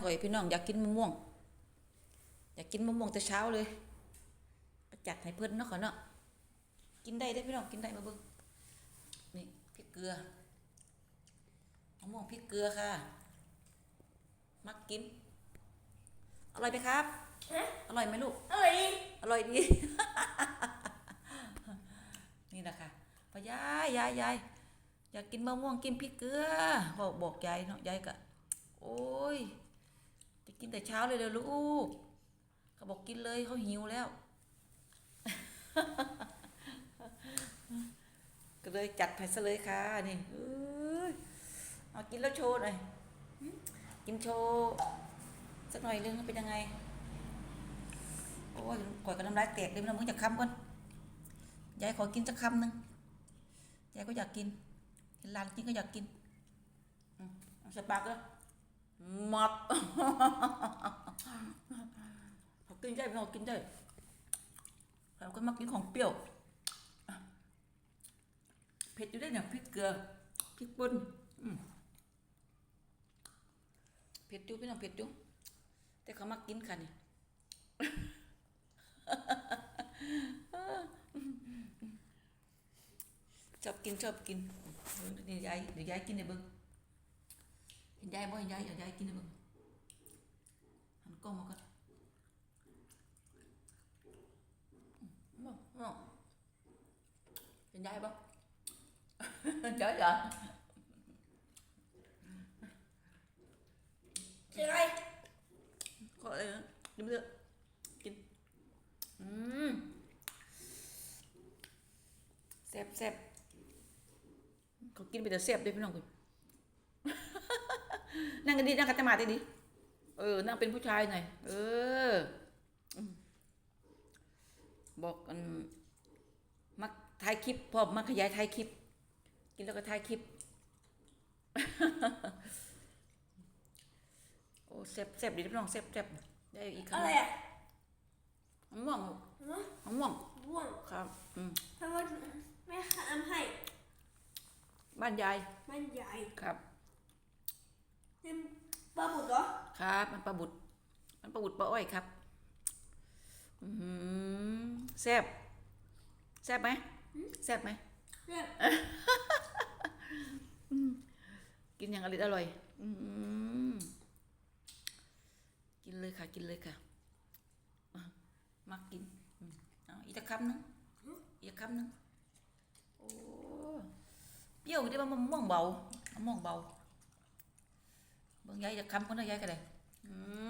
ข่อยพี่น้องอยากกินมะม่วง อยากกินมะม่วงแต่เช้าเลยไปจัดให้เพื่อนเนาะขอเนาะกินได้ได้อพี่น้องกินได้มาเบิ่งนี่พริกเกลือมะม่วงพริกเกลือค่ะ มักกิน อร่อยไหมครับฮะอร่อยไหมลูกอร่อยดีอร่อยดี นี่นะคะพ่อยายยายยายอยากกินมะม่วงกินพริกเกลือบอกบอกยายเนาะยายก็โอ้ยจะกิน แต่เช้าเลยเลยวลูกเขาบอกกินเลยเขาหิวแล้ว ก็เลยจัดไปซะเลยค่ะนี่เอ้เอากินแล้วโชว์หน่อยกินโชว์สักหน่อยนึงเป็นยังไง โอ้ยก่อยกับน้ำลายแตกเลยนมึงอยากคำก่อนยายขอกินสักคำหนึ่งยายก็อยากกิน เห็นหลานกินก็อยากกินอืมเอาใส่ปากเลย มับเขากินได้เขากินได้เราก็มากินของเปรี้ยวเผ็ดอยู่ได้เนี่ยพริกเกลือพริกป่นเผ็ดอยู่พี่น้องเผ็ดอยู่แต่เขามากินค่ะนี่ชอบกินชอบกินเดี๋ยวยายเดี๋ยวยายกินในเบิ้ง เห็นยายบ่เห็นยายเดี๋ยวยายกินในเบิ้งหันกล้องมาก่อนอืมอืมเห็นยายบ่ยายเหรอเจ๋งไรขออะไรนะกินเถอะกินอืมแซ่บแซ่บเขากินไปแต่แซ่บเลยพี่น้องคุณ นั่งกันดีนั่งกันจะมาดีดีเออ นั่งเป็นผู้ชายหน่อย เอออืมบอกกันมักถ่ายคลิปพอมาขยายถ่ายคลิป กินแล้วก็ถ่ายคลิป โอ้แซ่บแซ่บดีพี่น้องแซ่บแซ่บได้อีกคอะรั้งไรอะมะม่วงลูกฮะมะม่วงบ่วงครับ อืมทำไมไม่ทำให้ บ้านยายมันใหญ่ครับ เป็นปลาบุดเหรอครับมันปลาบุตรมันปลาบุตรปลาอ้อยครับอืมแซ่บแซ่บไหมแซ่บไหมเนี่ยกินอย่างอร่อยอร่อยอืมกินเลยค่ะ กินเลยค่ะอะมักกินอืมเอาอีกสักคำหนึงอีกคำหนึงโอ้เปรี้ยวได้มะม่วงเบามะม่วงเบา บางยายจะคำคนละยายก็ได้อืม